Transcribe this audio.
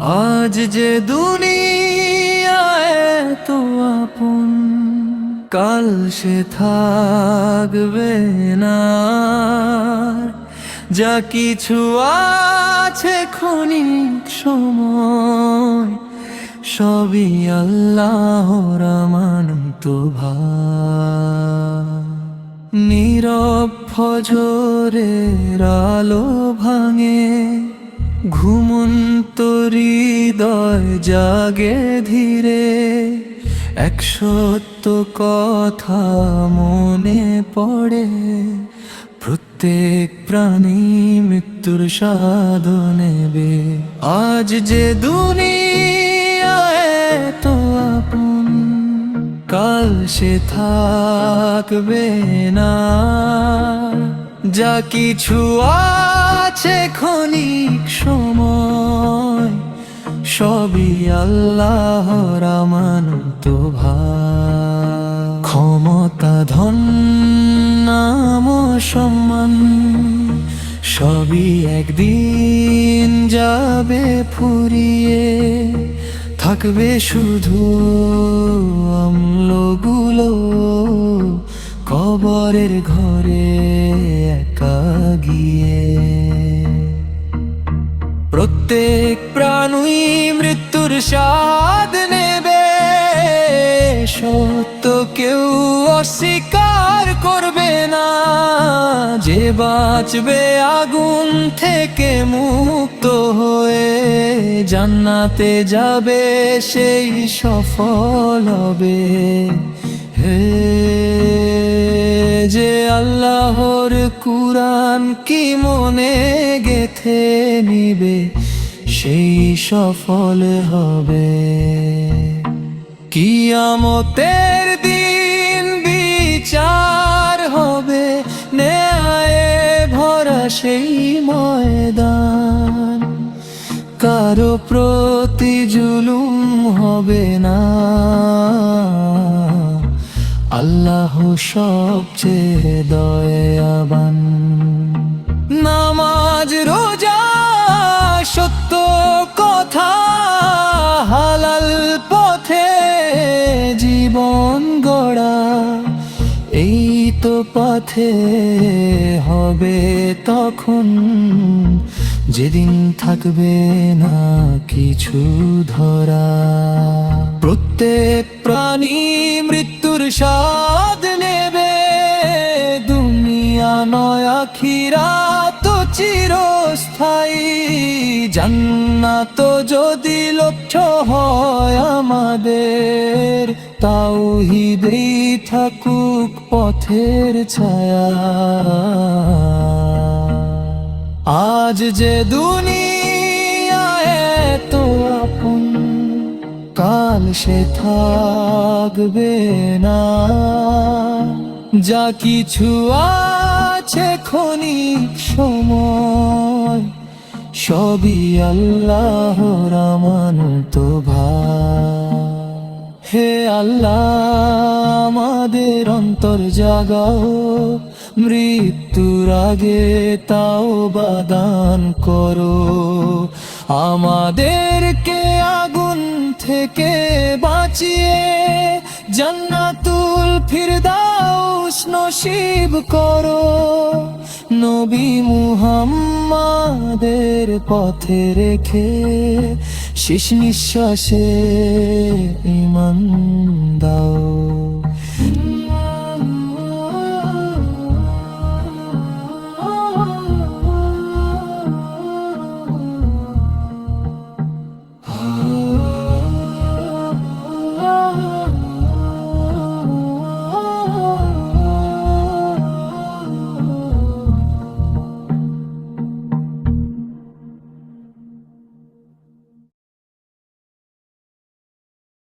আজ যে দুনিয়ায় তো আপন, কাল সে থাকবে না। যা কিছু আছে ক্ষণিক সময়, সবই আল্লাহর আমানত ভাই নীরব ফজরের আলো ভাঙে ঘুমন্ত হৃদয় জাগে ধীরে, এক সত্য কথা মনে পড়ে। প্রত্যেক প্রাণী মৃত্যুর স্বাদ নেবে। আজ যে দুনিয়ায় তো আপন, কাল সে থাকবে না। যা কিছু আছে ক্ষণিক সময়, সবই আল্লাহর আমানত ভাই ক্ষমতা, ধন, নাম সম্মান, সবই একদিন যাবে ফুরিয়ে, থাকবে শুধু প্রত্যেক প্রাণী মৃত্যুর স্বাদ নেবে। সত্য কেউ অস্বীকার করবে না। যে বাঁচবে আগুন থেকে মুক্ত হয়ে, জান্নাতে যাবে, সেই সফল হবে। যে আল্লাহর কুরআন কি মনে গেথে নিবে, সেই সফল হবে। কিয়ামতের দিন বিচার হবে, ন্যায়ে ভরা সেই ময়দান। কারও প্রতি জুলুম হবে না। আল্লাহ সবচেয়ে দয়াবান। নামাজ, রোজা, সত্য কথা হালাল পথে জীবন গড়া, এই তো পথে হবে তখন। যেদিন থাকবে না কিছু ধরা। প্রত্যেক প্রাণী মৃত্যুর স্বাদ নেবে দুনিয়া নয় আখিরা তো চিরস্থায়ী। জান্নাত যদি লক্ষ্য হয় আমাদের তাও হৃদয় থাকুক পথের ছায়া। আজ যে দুনিয়ায় সে থাকবে না। যা কিছু আছে ক্ষণিক সময়, সবই আল্লাহর আমানত ভাই। হে আল্লাহ, আমাদের অন্তর জাগাও, মৃত্যুর আগে তাও বাদান করো। আমাদের থেকে বাঁচিয়ে জান্নাতুল ফিরদাউস নসিব করো। নবী মুহাম্মাদের পথে রেখে শেষ নিঃশ্বাসে ইমান দাও।